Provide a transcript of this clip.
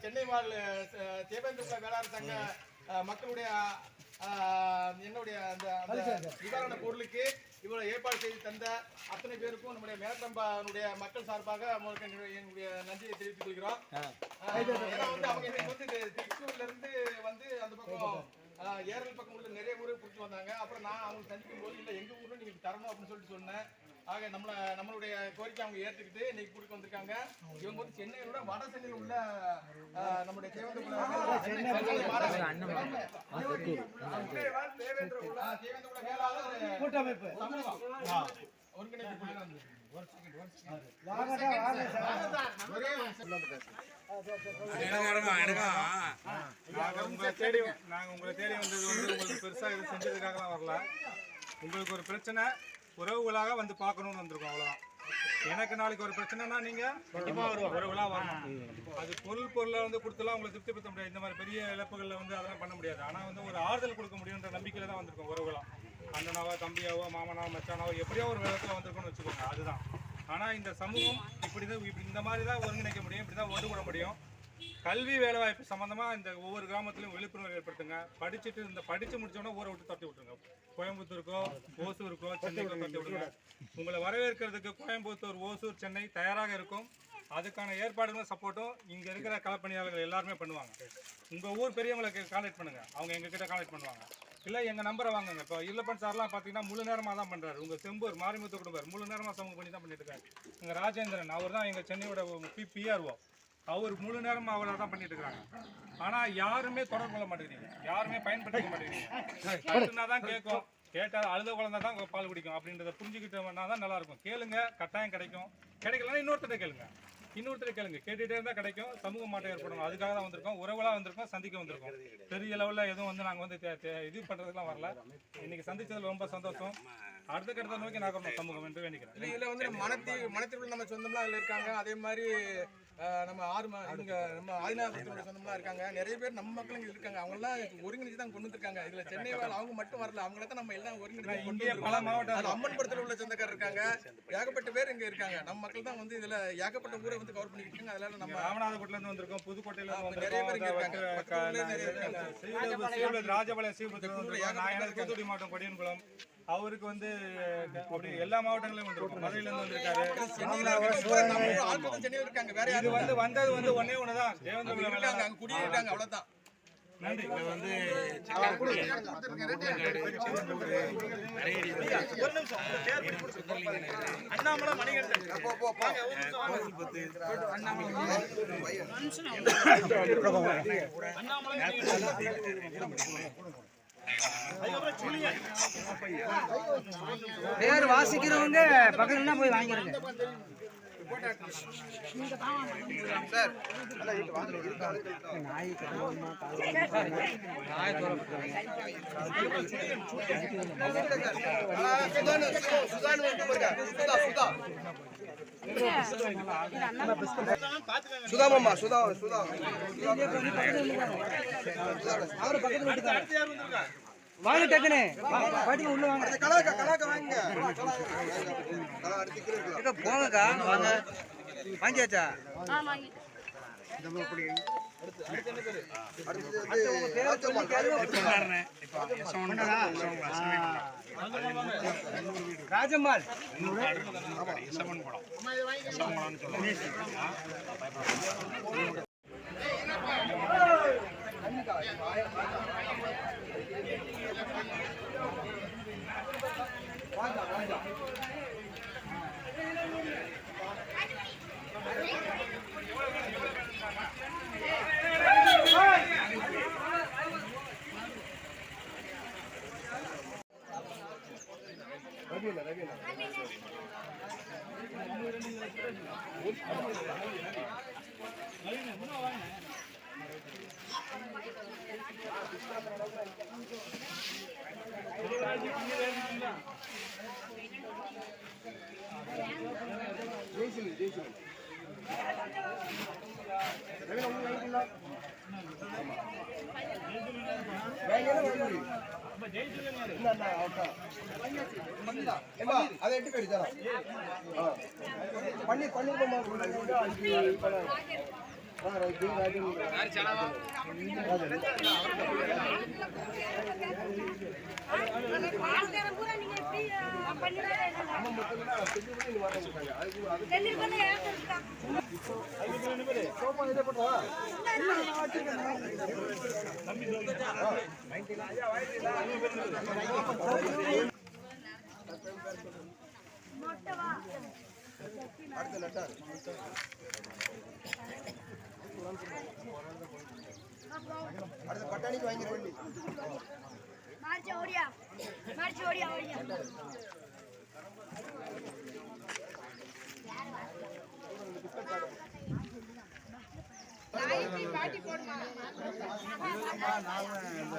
சென்னை வாழ் தேவேந்திர வேளாண் சங்க மக்களுடைய என்னுடைய அந்த நிவாரண பொருளுக்கு இவ்வளவு ஏற்பாடு செய்து தந்த அத்தனை பேருக்கும் நம்முடைய மேலத்தம்பானுடைய மக்கள் சார்பாக எங்களுடைய- எங்களுடைய நன்றியை தெரிவித்துக் கொள்கிறோம். ஏன்னா வந்து அவங்க இன்னைக்கு வந்து திருச்சூர்ல இருந்து வந்து அந்த பக்கம் ஏரல் பக்கம் உள்ள நிறைய ஊரை பிடிச்சி வந்தாங்க. அப்புறம் நான் அவங்க சந்திக்கும் போது இல்லை எங்க ஊர்ல நீங்க தரணும் அப்படின்னு சொல்லிட்டு சொன்னேன். ஆக நம்மள நம்மளுடைய கோரிக்கை அவங்க ஏத்துக்கிட்டு இன்னைக்கு கூட்டிட்டு வந்திருக்காங்க. இவங்க வந்து சென்னையோட வட சென்னையில் உள்ள நம்முடைய தேவேந்திர தேவேந்திர வேளாளர் கூட்டமைப்பு. உங்களை தேடி நாங்க உங்களை தேடி வந்தது வந்து உங்களுக்கு பெருசா இது செஞ்சதுக்காகலாம் வரல. உங்களுக்கு ஒரு பிரச்சனை. உறவுகளாக வந்து பார்க்கணும்னு வந்திருக்கோம் அவ்வளவுதான். எனக்கு நாளைக்கு ஒரு பிரச்சனைனா நீங்க கண்டிப்பா உறவுகளாக வரணும் அது பொருள் பொருளை வந்து கொடுத்துலாம் உங்களை திருப்திப்படுத்த முடியாது. இந்த மாதிரி பெரிய இழப்புகளில் வந்து அதெல்லாம் பண்ண முடியாது. ஆனால் வந்து ஒரு ஆறுதல் கொடுக்க முடியுன்ற நம்பிக்கையில் தான் வந்திருக்கோம் உறவுகளாக அண்ணனாவோ தம்பியாவோ மாமனாவோ மச்சானாவோ எப்படியோ ஒரு விதத்துல வந்திருக்கோம்னு வச்சுக்கோங்க அதுதான். ஆனால் இந்த சமூகம் இப்படிதான் இப்படி இந்த மாதிரி தான் ஒருங்கிணைக்க முடியும் இப்படி தான் ஒன்றுபட முடியும். கல்வி வேலைவாய்ப்பு சம்பந்தமா இந்த ஒவ்வொரு கிராமத்திலும் விழிப்புணர்வு ஏற்படுத்துங்க. படிச்சுட்டு இந்த படிச்சு முடிச்சோன்னா ஊரை விட்டு தட்டி விட்டுருங்க. கோயம்புத்தூருக்கோ ஓசூருக்கோ சென்னைக்கோ தட்டி விடுங்க உங்களை வரவேற்கிறதுக்கு கோயம்புத்தூர் ஓசூர் சென்னை தயாராக இருக்கும். அதுக்கான ஏற்பாடுகளும் சப்போர்ட்டும் இங்க இருக்கிற களப்பணியாளர்கள் எல்லாருமே பண்ணுவாங்க. உங்க ஊர் பெரியவங்களுக்கு கான்டாக்ட் பண்ணுங்க. அவங்க எங்க கிட்ட கான்டாக்ட் பண்ணுவாங்க. இல்ல எங்க நம்பரை வாங்குங்க. இப்போ இல்லப்பன் சார்லாம் பாத்தீங்கன்னா முழு நேரமா தான் பண்றாரு. உங்க செம்பூர் மாரிமுத்து குடும்பர் முழு நேரமா சமூகம் பண்ணி தான் பண்ணிட்டு இருக்காரு. எங்க ராஜேந்திரன் அவர் தான் எங்க சென்னையோட பிஆர்ஓ அவர் முழு நேரம் அவரை தான் பண்ணிட்டு இருக்காங்க ஆனா யாருமே தொடர்பு கொள்ள மாட்டேங்கிறீங்க. யாருமே பயன்படுத்திக்க மாட்டேங்கிறீங்க. கட்டுனா தான் கேட்கும். கேட்டால் அழுத குழந்தை தான் பால் குடிக்கும். அப்படின்றத புரிஞ்சுக்கிட்டோம்னா தான் நல்லா இருக்கும் கேளுங்க கட்டாயம் கிடைக்கும். கிடைக்கலன்னா இன்னொருத்தர் கேளுங்க. இன்னொருத்தர் கேளுங்க. கேட்டுட்டே இருந்தா கிடைக்கும். சமூக மாற்றம் ஏற்படும் அதுக்காக தான் வந்திருக்கோம். உறவுலாம் வந்திருக்கோம். சந்திக்க வந்திருக்கோம். பெரிய லெவலில் எதுவும் வந்து நாங்க வந்து தே- தே- இது பண்றதுக்குலாம் வரல. இன்னைக்கு சந்திச்சதுல ரொம்ப சந்தோஷம். அடுத்த கட்டத்தை நோக்கி நாங்கள் சமூகம் என்று வேண்டிக்கிறேன். இதில் வந்து மனத்தி மனத்தில் நம்ம சொந்தம்லாம் அதில் இருக்காங்க. அதே மாதிரி நம்ம ஆறு இங்க நம்ம ஆதிநாதத்தோட சொந்தம்லாம் இருக்காங்க. நிறைய பேர் நம்ம மக்கள் இங்க இருக்காங்க. அவங்க எல்லாம் ஒருங்கிணைச்சு தான் கொண்டு வந்திருக்காங்க இதுல சென்னை வாழ் அவங்க மட்டும் வரல. அவங்கள தான் நம்ம எல்லாம் ஒருங்கிணைச்சு கொண்டு பல. மாவட்டம் உள்ள சொந்தக்காரர் இருக்காங்க. ஏகப்பட்ட பேர் இங்க இருக்காங்க. நம்ம மக்கள் தான் வந்து இதுல ஏகப்பட்ட ஊரை வந்து கவர் பண்ணிட்டு இருக்காங்க. அதனால நம்ம ராமநாதபுரத்துல இருந்து வந்திருக்கோம். புதுக்கோட்டையில நிறைய பேர் இங்க இருக்காங்க. ராஜபாளையம் தூத்துக்குடி மாவட்டம் கொடியன்குளம். அவருக்கு வந்து அப்படி எல்லா மாவட்டங்களையும் வந்திருக்கோம். மதுரையில இருந்து வந்திருக்காரு இது யாரும் வந்து வந்தது வந்து ஒன்னே ஒண்ணுதான். தேவேந்திர குடியிருக்காங்க அவ்வளவுதான். நன்றி. அண்ணாமலை மணிகண்டன். பேர் வாசிக்கிறவங்க பக்கத்துல போய் வாங்கிருங்க. சுதாமம்மா சுதா சுதா வாங்க டக்குனு பாட்டுக்கு உள்ள வாங்க கலாக்க கலாக்க வாங்க அடுத்து. போங்கக்கா வாங்க வாங்கியாச்சா அடுத்தது வந்து ராஜம்மாள். ராஜம்மாள் ஏம்மா, அதை எட்டு பேர் தரோம். ஆ. பன்னீர் பன்னீர் பொம்மை உள்ள அஞ்சு ஆள்காரன் பூரா நீங்க பண்ணிடாதே. ரெண்டு அடுத்த பட்டாணிக்கு வாங்கிட வேண்டி மார்ச் ஓடியா மார்ச் ஓடியா ஓடியா நானும் இந்த